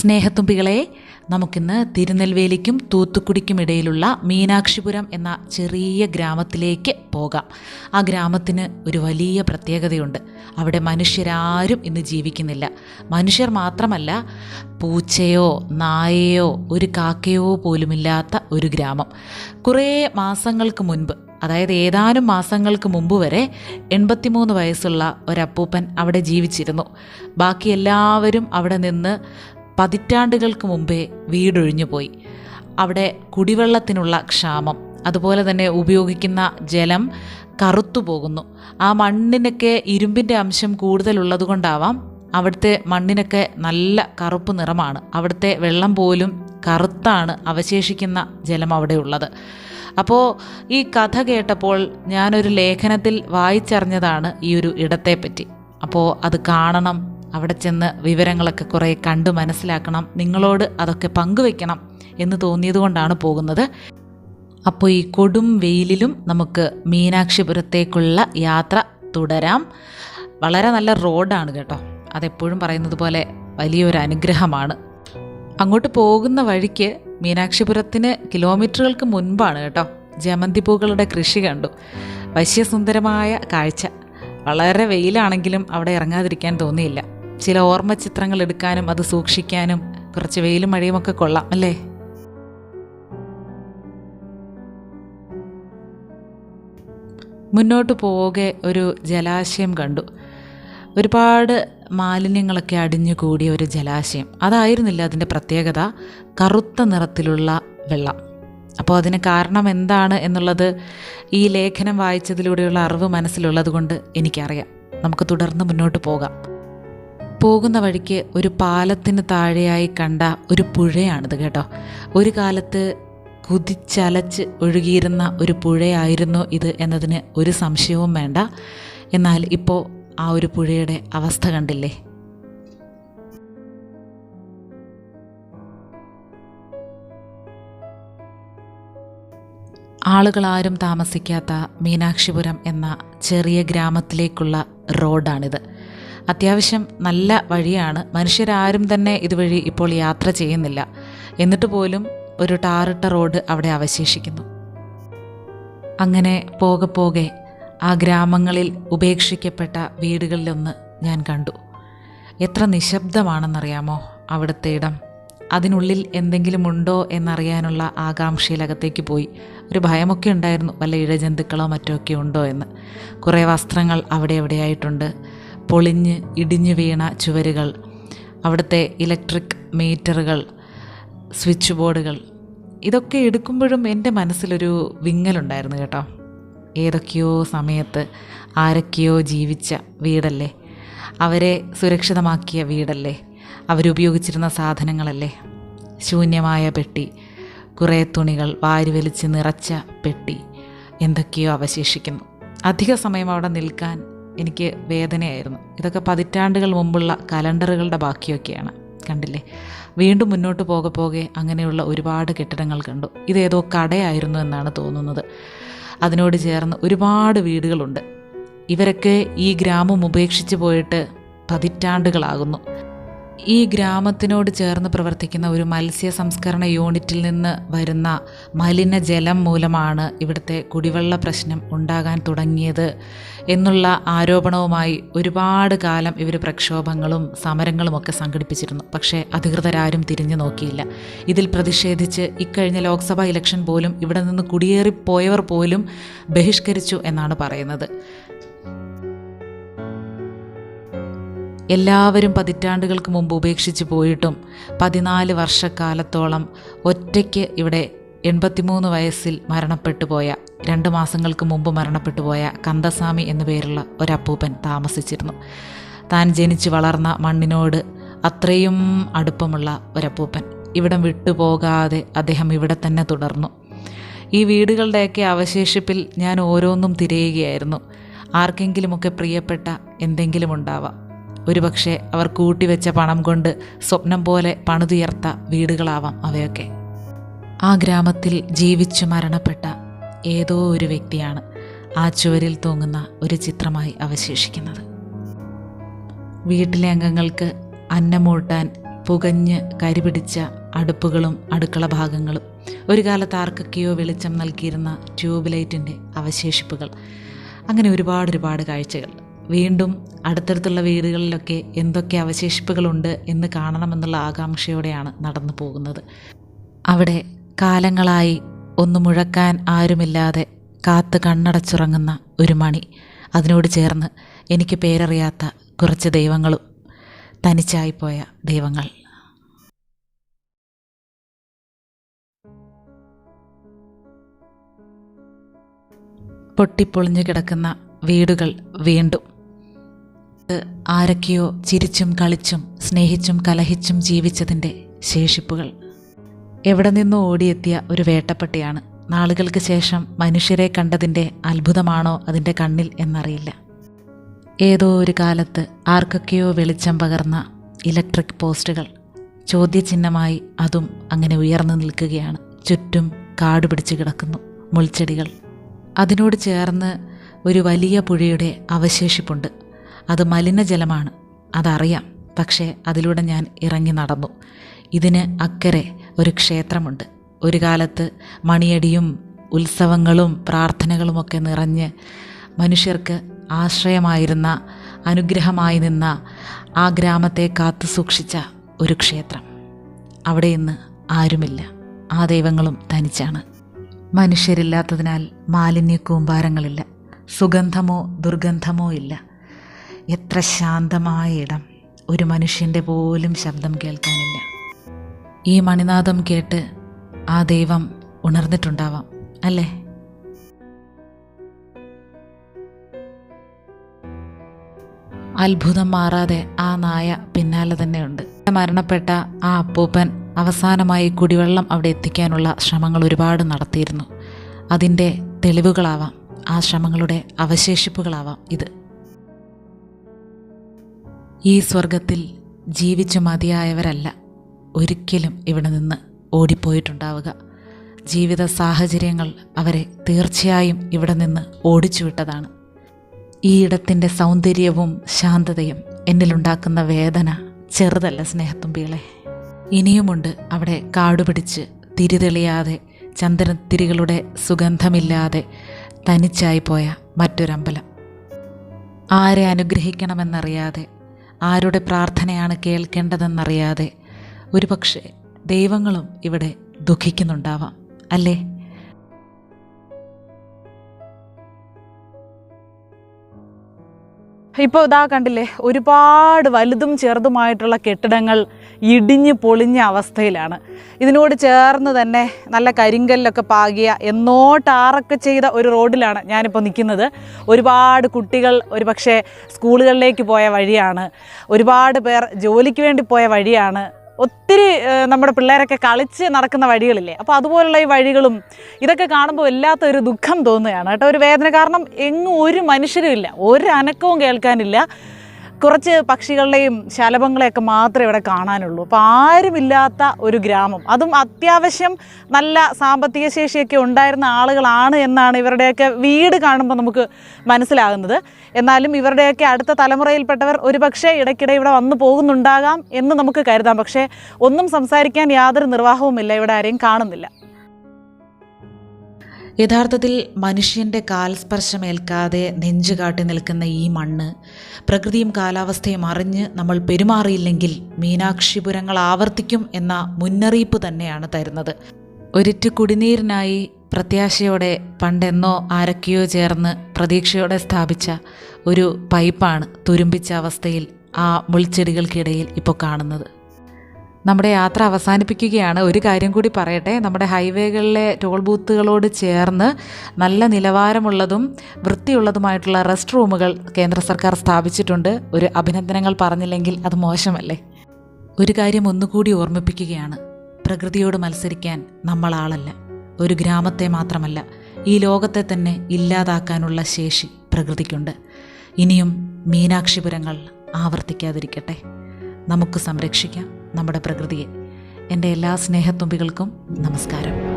സ്നേഹത്തുമ്പികളെ നമുക്കിന്ന് തിരുനെൽവേലിക്കും തൂത്തുക്കുടിക്കും ഇടയിലുള്ള മീനാക്ഷിപുരം എന്ന ചെറിയ ഗ്രാമത്തിലേക്ക് പോകാം. ആ ഗ്രാമത്തിന് ഒരു വലിയ പ്രത്യേകതയുണ്ട്. അവിടെ മനുഷ്യരാരും ഇന്ന് ജീവിക്കുന്നില്ല. മനുഷ്യർ മാത്രമല്ല പൂച്ചയോ നായയോ ഒരു കാക്കയോ പോലുമില്ലാത്ത ഒരു ഗ്രാമം. കുറേ മാസങ്ങൾക്ക് മുൻപ് അതായത് ഏതാനും മാസങ്ങൾക്ക് മുമ്പ് വരെ എൺപത്തിമൂന്ന് വയസ്സുള്ള ഒരപ്പൂപ്പൻ അവിടെ ജീവിച്ചിരുന്നു. ബാക്കി എല്ലാവരും അവിടെ നിന്ന് പതിറ്റാണ്ടുകൾക്ക് മുമ്പേ വീടൊഴിഞ്ഞു പോയി അവിടെ കുടിവെള്ളത്തിനുള്ള ക്ഷാമം അതുപോലെ തന്നെ ഉപയോഗിക്കുന്ന ജലം കറുത്തു പോകുന്നു ആ മണ്ണിനൊക്കെ ഇരുമ്പിന്റെ അംശം കൂടുതലുള്ളത് കൊണ്ടാവാം അവിടുത്തെ മണ്ണിനൊക്കെ നല്ല കറുപ്പ് നിറമാണ്. അവിടുത്തെ വെള്ളം പോലും കറുത്താണ് അവശേഷിക്കുന്ന ജലം അവിടെയുള്ളത്. അപ്പോൾ ഈ കഥ കേട്ടപ്പോൾ ഞാനൊരു ലേഖനത്തിൽ വായിച്ചറിഞ്ഞതാണ് ഈ ഒരു ഇടത്തെപ്പറ്റി. അപ്പോൾ അത് കാണണം അവിടെ ചെന്ന് വിവരങ്ങളൊക്കെ കുറേ കണ്ട് മനസ്സിലാക്കണം. നിങ്ങളോട് അതൊക്കെ പങ്കുവെക്കണം എന്ന് തോന്നിയതുകൊണ്ടാണ് പോകുന്നത്. അപ്പോൾ ഈ കൊടും വെയിലിലും നമുക്ക് മീനാക്ഷിപുരത്തേക്കുള്ള യാത്ര തുടരാം. വളരെ നല്ല റോഡാണ് കേട്ടോ. അതെപ്പോഴും പറയുന്നത് പോലെ വലിയൊരു അനുഗ്രഹമാണ്. അങ്ങോട്ട് പോകുന്ന വഴിക്ക് മീനാക്ഷിപുരത്തിന് കിലോമീറ്ററുകൾക്ക് മുൻപാണ് കേട്ടോ. ജമന്തി പൂക്കളുടെ കൃഷി കണ്ടു. വശ്യസുന്ദരമായ കാഴ്ച. വളരെ വെയിലാണെങ്കിലും അവിടെ ഇറങ്ങാതിരിക്കാൻ തോന്നിയില്ല. ചില ഓർമ്മ ചിത്രങ്ങൾ എടുക്കാനും അത് സൂക്ഷിക്കാനും കുറച്ച് വെയിലും മഴയും ഒക്കെ കൊള്ളാം അല്ലേ? മുന്നോട്ട് പോകെ ഒരു ജലാശയം കണ്ടു. ഒരുപാട് മാലിന്യങ്ങളൊക്കെ അടിഞ്ഞുകൂടിയ ഒരു ജലാശയം. അതായിരുന്നില്ല അതിന്റെ പ്രത്യേകത. കറുത്ത നിറത്തിലുള്ള വെള്ളം. അപ്പോൾ അതിന് കാരണം എന്താണ് എന്നുള്ളത് ഈ ലേഖനം വായിച്ചതിലൂടെയുള്ള അറിവ് മനസ്സിലുള്ളത് കൊണ്ട് എനിക്കറിയാം. നമുക്ക് തുടർന്ന് മുന്നോട്ട് പോകാം. പോകുന്ന വഴിക്ക് ഒരു പാലത്തിന് താഴെയായി കണ്ട ഒരു പുഴയാണിത് കേട്ടോ. ഒരു കാലത്ത് കുതിച്ചലച്ച് ഒഴുകിയിരുന്ന ഒരു പുഴയായിരുന്നു ഇത് എന്നതിന് ഒരു സംശയവും വേണ്ട. എന്നാൽ ഇപ്പോൾ ആ ഒരു പുഴയുടെ അവസ്ഥ കണ്ടില്ലേ? ആളുകളാരും താമസിക്കാത്ത മീനാക്ഷിപുരം എന്ന ചെറിയ ഗ്രാമത്തിലേക്കുള്ള റോഡാണിത്. അത്യാവശ്യം നല്ല വഴിയാണ്. മനുഷ്യരാരും തന്നെ ഇതുവഴി ഇപ്പോൾ യാത്ര ചെയ്യുന്നില്ല. എന്നിട്ട് പോലും ഒരു ടാറിട്ട റോഡ് അവിടെ അവശേഷിക്കുന്നു. അങ്ങനെ പോകെ പോകെ ആ ഗ്രാമങ്ങളിൽ ഉപേക്ഷിക്കപ്പെട്ട വീടുകളിലൊന്ന് ഞാൻ കണ്ടു. എത്ര നിശബ്ദമാണെന്നറിയാമോ അവിടുത്തെ ഇടം? അതിനുള്ളിൽ എന്തെങ്കിലും ഉണ്ടോ എന്നറിയാനുള്ള ആകാംക്ഷയിലകത്തേക്ക് പോയി. ഒരു ഭയമൊക്കെ ഉണ്ടായിരുന്നു വല്ല ഇഴജന്തുക്കളോ മറ്റോ ഒക്കെ ഉണ്ടോ എന്ന്. കുറേ വസ്ത്രങ്ങൾ അവിടെ എവിടെയായിട്ടുണ്ട്. പൊളിഞ്ഞ് ഇടിഞ്ഞു വീണ ചുവരുകൾ അവിടുത്തെ ഇലക്ട്രിക് മീറ്ററുകൾ സ്വിച്ച് ബോർഡുകൾ ഇതൊക്കെ എടുക്കുമ്പോഴും എന്റെ മനസ്സിലൊരു വിങ്ങലുണ്ടായിരുന്നു കേട്ടോ. ഏതൊക്കെയോ സമയത്ത് ആരൊക്കെയോ ജീവിച്ച വീടല്ലേ? അവരെ സുരക്ഷിതമാക്കിയ വീടല്ലേ? അവരുപയോഗിച്ചിരുന്ന സാധനങ്ങളല്ലേ? ശൂന്യമായ പെട്ടി കുറേ തുണികൾ വാരി വലിച്ച് നിറച്ച പെട്ടി എന്തൊക്കെയോ അവശേഷിക്കുന്നു. അധിക സമയം അവിടെ നിൽക്കാൻ എനിക്ക് വേദനയായിരുന്നു. ഇതൊക്കെ പതിറ്റാണ്ടുകൾ മുമ്പുള്ള കലണ്ടറുകളുടെ ബാക്കിയൊക്കെയാണ്. കണ്ടില്ലേ? വീണ്ടും മുന്നോട്ട് പോകെ പോകെ അങ്ങനെയുള്ള ഒരുപാട് കെട്ടിടങ്ങൾ കണ്ടു. ഇതേതോ കടയായിരുന്നു എന്നാണ് തോന്നുന്നത്. അതിനോട് ചേർന്ന് ഒരുപാട് വീടുകളുണ്ട്. ഇവരൊക്കെ ഈ ഗ്രാമം ഉപേക്ഷിച്ച് പോയിട്ട് പതിറ്റാണ്ടുകളാകുന്നു. ഈ ഗ്രാമത്തിനോട് ചേർന്ന് പ്രവർത്തിക്കുന്ന ഒരു മത്സ്യ സംസ്കരണ യൂണിറ്റിൽ നിന്ന് വരുന്ന മലിനജലം മൂലമാണ് ഇവിടുത്തെ കുടിവെള്ള പ്രശ്നം ഉണ്ടാകാൻ തുടങ്ങിയത് എന്നുള്ള ആരോപണവുമായി ഒരുപാട് കാലം ഇവർ പ്രക്ഷോഭങ്ങളും സമരങ്ങളുമൊക്കെ സംഘടിപ്പിച്ചിരുന്നു. പക്ഷേ അധികൃതരാരും തിരിഞ്ഞു നോക്കിയില്ല. ഇതിൽ പ്രതിഷേധിച്ച് ഇക്കഴിഞ്ഞ ലോക്സഭാ ഇലക്ഷൻ പോലും ഇവിടെ നിന്ന് കുടിയേറിപ്പോയവർ പോലും ബഹിഷ്കരിച്ചു എന്നാണ് പറയുന്നത്. എല്ലാവരും പതിറ്റാണ്ടുകൾക്ക് മുമ്പ് ഉപേക്ഷിച്ച് പോയിട്ടും പതിനാല് വർഷക്കാലത്തോളം ഒറ്റയ്ക്ക് ഇവിടെ എൺപത്തിമൂന്ന് വയസ്സിൽ മരണപ്പെട്ടു പോയ രണ്ട് മാസങ്ങൾക്ക് മുമ്പ് മരണപ്പെട്ടു പോയ കന്ദസ്വാമി എന്നു പേരുള്ള ഒരപ്പൂപ്പൻ താമസിച്ചിരുന്നു. താൻ ജനിച്ച് വളർന്ന മണ്ണിനോട് അത്രയും അടുപ്പമുള്ള ഒരപ്പൂപ്പൻ. ഇവിടം വിട്ടുപോകാതെ അദ്ദേഹം ഇവിടെ തന്നെ തുടർന്നു. ഈ വീടുകളുടെയൊക്കെ അവശേഷിപ്പിൽ ഞാൻ ഓരോന്നും തിരയുകയായിരുന്നു. ആർക്കെങ്കിലുമൊക്കെ പ്രിയപ്പെട്ട എന്തെങ്കിലും ഉണ്ടാവാം. ഒരുപക്ഷെ അവർ കൂട്ടിവെച്ച പണം കൊണ്ട് സ്വപ്നം പോലെ പണിതുയർത്ത വീടുകളാവാം അവയൊക്കെ. ആ ഗ്രാമത്തിൽ ജീവിച്ചു മരണപ്പെട്ട ഏതോ ഒരു വ്യക്തിയാണ് ആ ചുവരിൽ തൂങ്ങുന്ന ഒരു ചിത്രമായി അവശേഷിക്കുന്നത്. വീട്ടിലെ അംഗങ്ങൾക്ക് അന്നമൂട്ടാൻ പുകഞ്ഞ് കരിപിടിച്ച അടുപ്പുകളും അടുക്കള ഭാഗങ്ങളും ഒരു കാലത്ത് ആർക്കൊക്കെയോ വെളിച്ചം നൽകിയിരുന്ന ട്യൂബ് ലൈറ്റിന്റെ അവശേഷിപ്പുകൾ. അങ്ങനെ ഒരുപാട് ഒരുപാട് കാഴ്ചകൾ. വീണ്ടും അടുത്തടുത്തുള്ള വീടുകളിലൊക്കെ എന്തൊക്കെ അവശേഷിപ്പുകളുണ്ട് എന്ന് കാണണമെന്നുള്ള ആകാംക്ഷയോടെയാണ് നടന്നു പോകുന്നത്. അവിടെ കാലങ്ങളായി ഒന്ന് മുഴക്കാൻ ആരുമില്ലാതെ കാത്ത് കണ്ണടച്ചുറങ്ങുന്ന ഒരു മണി. അതിനോട് ചേർന്ന് എനിക്ക് പേരറിയാത്ത കുറച്ച് ദൈവങ്ങളും തനിച്ചായിപ്പോയ ദൈവങ്ങൾ. പൊട്ടിപ്പൊളിഞ്ഞു കിടക്കുന്ന വീടുകൾ വീണ്ടും ആരൊക്കെയോ ചിരിച്ചും കളിച്ചും സ്നേഹിച്ചും കലഹിച്ചും ജീവിച്ചതിന്റെ ശേഷിപ്പുകൾ. എവിടെ നിന്നോ ഓടിയെത്തിയ ഒരു വേട്ടപ്പട്ടിയാണ്. നാളുകൾക്ക് ശേഷം മനുഷ്യരെ കണ്ടതിന്റെ അത്ഭുതമാണോ അതിന്റെ കണ്ണിൽ എന്നറിയില്ല. ഏതോ ഒരു കാലത്ത് ആർക്കൊക്കെയോ വെളിച്ചം പകർന്ന ഇലക്ട്രിക് പോസ്റ്റുകൾ. ചോദ്യചിഹ്നമായി അതും അങ്ങനെ ഉയർന്നു നിൽക്കുകയാണ്. ചുറ്റും കാട് പിടിച്ച് കിടക്കുന്നു മുൾച്ചെടികൾ. അതിനോട് ചേർന്ന് ഒരു വലിയ പുഴയുടെ അവശേഷിപ്പുണ്ട്. അത് മലിനജലമാണ്. അതറിയാം. പക്ഷേ അതിലൂടെ ഞാൻ ഇറങ്ങി നടന്നു. ഇതിന് അക്കരെ ഒരു ക്ഷേത്രമുണ്ട്. ഒരു കാലത്ത് മണിയടിയും ഉത്സവങ്ങളും പ്രാർത്ഥനകളുമൊക്കെ നിറഞ്ഞ് മനുഷ്യർക്ക് ആശ്രയമായിരുന്ന അനുഗ്രഹമായി നിന്ന ആ ഗ്രാമത്തെ കാത്തു സൂക്ഷിച്ച ഒരു ക്ഷേത്രം. അവിടെ ഇന്ന് ആരുമില്ല. ആ ദൈവങ്ങളും തനിച്ചാണ് മനുഷ്യരില്ലാത്തതിനാൽ മാലിന്യ കൂമ്പാരങ്ങളില്ല സുഗന്ധമോ ദുർഗന്ധമോ ഇല്ല. എത്ര ശാന്തമായ ഇടം. ഒരു മനുഷ്യന്റെ പോലും ശബ്ദം കേൾക്കാനില്ല. ഈ മണിനാദം കേട്ട് ആ ദൈവം ഉണർന്നിട്ടുണ്ടാവാം അല്ലേ? അത്ഭുതം മാറാതെ ആ നായ പിന്നാലെ തന്നെയുണ്ട് മരണപ്പെട്ട ആ അപ്പൂപ്പൻ അവസാനമായി കുടിവെള്ളം അവിടെ എത്തിക്കാനുള്ള ശ്രമങ്ങൾ ഒരുപാട് നടത്തിയിരുന്നു. അതിന്റെ തെളിവുകളാവാം ആ ശ്രമങ്ങളുടെ അവശേഷിപ്പുകളാവാം ഇത്. ഈ സ്വർഗത്തിൽ ജീവിച്ചു മതിയായവരല്ല ഒരിക്കലും ഇവിടെ നിന്ന് ഓടിപ്പോയിട്ടുണ്ടാവുക. ജീവിത സാഹചര്യങ്ങൾ അവരെ തീർച്ചയായും ഇവിടെ നിന്ന് ഓടിച്ചു വിട്ടതാണ് ഈ ഇടത്തിന്റെ സൗന്ദര്യവും ശാന്തതയും എന്നിലുണ്ടാക്കുന്ന വേദന ചെറുതല്ല സ്നേഹത്തുമ്പികളെ. ഇനിയുമുണ്ട് അവിടെ കാടുപിടിച്ച് തിരിതെളിയാതെ ചന്ദനത്തിരികളുടെ സുഗന്ധമില്ലാതെ തനിച്ചായി പോയ മറ്റൊരമ്പലം. ആരെ അനുഗ്രഹിക്കണമെന്നറിയാതെ ആരുടെ പ്രാർത്ഥനയാണ് കേൾക്കേണ്ടതെന്നറിയാതെ ഒരുപക്ഷെ ദൈവങ്ങളും ഇവിടെ ദുഃഖിക്കുന്നുണ്ടാവാം. അല്ലേ? ഇപ്പോൾ ഇതാ കണ്ടില്ലേ ഒരുപാട് വലുതും ചെറുതുമായിട്ടുള്ള കെട്ടിടങ്ങൾ ഇടിഞ്ഞ് പൊളിഞ്ഞ അവസ്ഥയിലാണ്. ഇതിനോട് ചേർന്ന് തന്നെ നല്ല കരിങ്കല്ലൊക്കെ പാകിയ എന്നോ ടാറൊക്കെ ചെയ്ത ഒരു റോഡിലാണ് ഞാനിപ്പോൾ നിൽക്കുന്നത്. ഒരുപാട് കുട്ടികൾ ഒരുപക്ഷെ സ്കൂളുകളിലേക്ക് പോയ വഴിയാണ്. ഒരുപാട് പേർ ജോലിക്ക് വേണ്ടി പോയ വഴിയാണ്. ഒത്തിരി നമ്മുടെ പിള്ളേരൊക്കെ കളിച്ച് നടക്കുന്ന വഴികളില്ലേ? അപ്പോൾ അതുപോലുള്ള ഈ വഴികളും ഇതൊക്കെ കാണുമ്പോൾ വല്ലാത്തൊരു ദുഃഖം തോന്നുകയാണ് കേട്ടോ. ഒരു വേദന. കാരണം എങ്ങും ഒരു മനുഷ്യരും ഇല്ല. ഒരു അനക്കവും കേൾക്കാനില്ല. കുറച്ച് പക്ഷികളുടെയും ശലഭങ്ങളെയൊക്കെ മാത്രമേ ഇവിടെ കാണാനുള്ളൂ. അപ്പോൾ ആരുമില്ലാത്ത ഒരു ഗ്രാമം. അതും അത്യാവശ്യം നല്ല സാമ്പത്തിക ശേഷിയൊക്കെ ഉണ്ടായിരുന്ന ആളുകളാണ് എന്നാണ് ഇവരുടെയൊക്കെ വീട് കാണുമ്പോൾ നമുക്ക് മനസ്സിലാകുന്നത്. എന്നാലും ഇവരുടെയൊക്കെ അടുത്ത തലമുറയിൽപ്പെട്ടവർ ഒരുപക്ഷെ ഇടയ്ക്കിടെ ഇവിടെ വന്നു പോകുന്നുണ്ടാകാം എന്ന് നമുക്ക് കരുതാം. പക്ഷേ ഒന്നും സംസാരിക്കാൻ യാതൊരു നിർവാഹവുമില്ല. ഇവിടെ ആരെയും കാണുന്നില്ല. യഥാർത്ഥത്തിൽ മനുഷ്യന്റെ കാൽസ്പർശമേൽക്കാതെ നെഞ്ചു കാട്ടി നിൽക്കുന്ന ഈ മണ്ണ് പ്രകൃതിയും കാലാവസ്ഥയും അറിഞ്ഞ് നമ്മൾ പെരുമാറിയില്ലെങ്കിൽ മീനാക്ഷിപുരങ്ങൾ ആവർത്തിക്കും എന്ന മുന്നറിയിപ്പ് തന്നെയാണ് തരുന്നത്. ഒരിറ്റു കുടിനീരിനായി പ്രത്യാശയോടെ പണ്ടെന്നോ ആരൊക്കെയോ ചേർന്ന് പ്രതീക്ഷയോടെ സ്ഥാപിച്ച ഒരു പൈപ്പാണ് തുരുമ്പിച്ച അവസ്ഥയിൽ ആ മുൾച്ചെടികൾക്കിടയിൽ ഇപ്പോൾ കാണുന്നത്. നമ്മുടെ യാത്ര അവസാനിപ്പിക്കുകയാണ്. ഒരു കാര്യം കൂടി പറയട്ടെ. നമ്മുടെ ഹൈവേകളിലെ ടോൾ ബൂത്തുകളോട് ചേർന്ന് നല്ല നിലവാരമുള്ളതും വൃത്തിയുള്ളതുമായിട്ടുള്ള റെസ്റ്റ് റൂമുകൾ കേന്ദ്ര സർക്കാർ സ്ഥാപിച്ചിട്ടുണ്ട്. ഒരു അഭിനന്ദനങ്ങൾ പറഞ്ഞില്ലെങ്കിൽ അത് മോശമല്ലേ? ഒരു കാര്യം ഒന്നുകൂടി ഓർമ്മിപ്പിക്കുകയാണ്. പ്രകൃതിയോട് മത്സരിക്കാൻ നമ്മൾ ആളല്ല. ഒരു ഗ്രാമത്തെ മാത്രമല്ല ഈ ലോകത്തെ തന്നെ ഇല്ലാതാക്കാനുള്ള ശേഷി പ്രകൃതിക്കുണ്ട്. ഇനിയും മീനാക്ഷിപുരങ്ങൾ ആവർത്തിക്കാതിരിക്കട്ടെ. നമുക്ക് സംരക്ഷിക്കാം. നമ്മുടെ പ്രകൃതിയെ. എന്റെ എല്ലാ സ്നേഹത്തുമ്പികൾക്കും നമസ്കാരം.